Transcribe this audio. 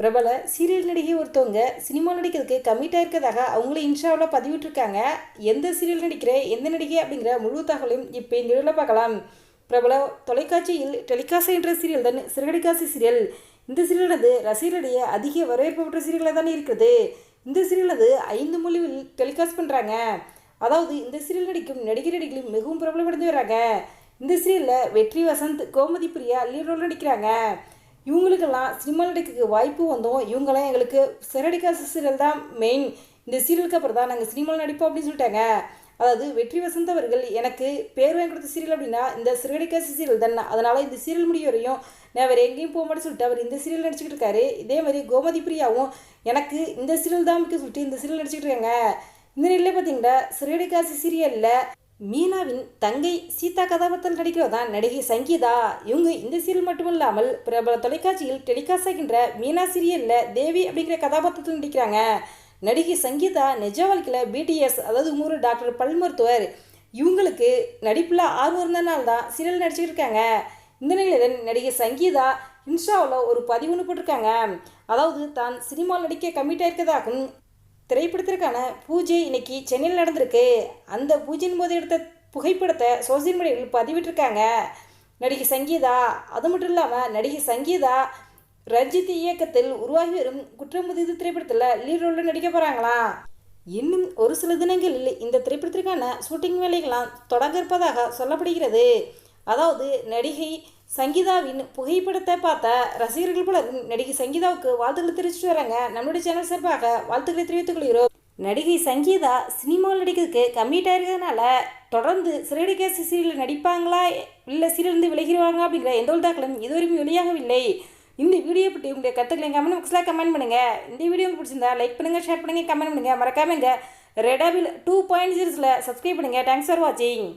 பிரபல சீரியல் நடிகை ஒருத்தவங்க சினிமா நடிக்கிறதுக்கு கம்மிட்டாக இருக்கிறதாக அவங்களே இன்ஸ்டாவில் பதிவிட்டிருக்காங்க. எந்த சீரியல் நடிக்கிற எந்த நடிகை அப்படிங்கிற முழு தகவலையும் இப்போ இந்த வீடியோவில் பார்க்கலாம். பிரபல தொலைக்காட்சியில் டெலிகாசி என்ற சீரியல் தான் சிறுகடிக்காசி சீரியல். இந்த சீரியலானது ரசிகர்களிடையே அதிக வரவேற்பு பெற்ற சீரியலாக தானே இருக்குது இந்த சீரியலானது ஐந்து மொழியில் டெலிகாஸ்ட் பண்ணுறாங்க அதாவது இந்த சீரியல் நடிக்கும் நடிகர் நடிகளும் மிகவும் பிரபலமடைந்து வராங்க. இந்த சீரியலில் வெற்றி வசந்த் கோமதி பிரியா லீட் ரோல் நடிக்கிறாங்க. இவங்களுக்கெல்லாம் சினிமா நடிக்கிறதுக்கு வாய்ப்பு வந்தோம். இவங்கெல்லாம் எங்களுக்கு சிறடிக்கா சீரியல் தான் மெயின் இந்த சீரியலுக்கு அப்புறம் தான் நாங்கள் சினிமாவில் நடிப்போம் அப்படின்னு சொல்லிட்டாங்க. அதாவது வெற்றி வசந்த் அவர்கள் எனக்கு பேர் வாங்கி கொடுத்த சீரியல் அப்படின்னா இந்த சிறடிக்காசு சீரியல் தான். அதனால் இந்த சீரியல் முடிய வரையும் நான் வேறு எங்கேயும் போக மாட்டேன்னு சொல்லிட்டு அவர் இந்த சீரியல் நடிச்சுக்கிட்டு இருக்காரு. இதே மாதிரி கோமதி பிரியாவும் எனக்கு இந்த சீரியல் தான் முக்கியம் சொல்லிட்டு இந்த சீரியல் நடிச்சுக்கிட்டு இருக்காங்க. இந்த நிலையில் பார்த்தீங்கன்னா சிறடிக்காசு சீரியலில் மீனாவின் தங்கை சீதா கதாபாத்திரம் நடிக்கிறதா நடிகை சங்கீதா? இவங்க இந்த சீரியல் மட்டுமில்லாமல் பிரபல தொலைக்காட்சியில் டெலிகாஸ்ட் ஆகின்ற மீனா சீரியலில் தேவி அப்படிங்கிற கதாபாத்திரத்தில் நடிக்கிறாங்க. நடிகை சங்கீதா நிஜ வாழ்க்கையில் பிடிஎஸ் அதாவது ஊர் டாக்டர் பல் மருத்துவர். இவங்களுக்கு நடிப்பில் ஆர்வம் இருந்தனால தான் சீரியல் நடிச்சுட்டு இருக்காங்க. இந்த நிலையில் நடிகை சங்கீதா இன்ஸ்டாவில் ஒரு பதிவு ஒன்று போட்டிருக்காங்க. அதாவது தான் சினிமாவில் நடிக்க கம்மிட்டாக இருக்கதாகவும் திரைப்படத்திற்கான பூஜை இன்னைக்கு சென்னையில் நடந்திருக்கு. அந்த பூஜையின் போது எடுத்த புகைப்படத்தை சோசியல் மீடியாவில் பதிவிட்டிருக்காங்க. நடிகை சங்கீதா. அது மட்டும் இல்லாமல் நடிகை சங்கீதா ரஞ்சித் இயக்கத்தில் உருவாகி வரும் குற்றமுதிது திரைப்படத்தில் லீட் ரோலில் நடிக்க போகிறாங்களாம் இன்னும் ஒரு சில தினங்களில் இந்த திரைப்படத்திற்கான ஷூட்டிங் வேலைகளாம் தொடங்க இருப்பதாக சொல்லப்படுகிறது. அதாவது நடிகை சங்கீதாவின் புகைப்படத்தை பார்த்த ரசிகர்கள் போல நடிகை சங்கீதாவுக்கு வாழ்த்துக்களை தெரிவிச்சுட்டு வராங்க நம்மளுடைய சேனல் சார்பாக வாழ்த்துக்களை தெரிவித்துக் கொள்கிறோம். நடிகை சங்கீதா சினிமாவில் நடிக்கிறதுக்கு கம்மிட்டாக இருக்கிறதுனால தொடர்ந்து சிறடிகாசி சீரியலில் நடிப்பாங்களா? இல்லை சீரியலிருந்து விலகிடுவாங்க அப்படிங்கிற எந்த ஒரு தாக்கலும் இதுவரையும் வெளியாகவில்லை. இந்த வீடியோ பற்றி உங்களுடைய எங்கள் கமெண்ட் பாக்ஸில் கமெண்ட் பண்ணுங்கள் இந்த வீடியோ உங்களுக்கு பிடிச்சிருந்தா லைக் பண்ணுங்கள் ஷேர் பண்ணுங்கள் கமெண்ட் பண்ணுங்கள் மறக்காமங்க ரெடாபில் டூ பாயிண்ட் ஜீரோஸில் சப்ஸ்கிரைப் பண்ணுங்கள் தேங்க்ஸ் ஃபார் வாட்சிங்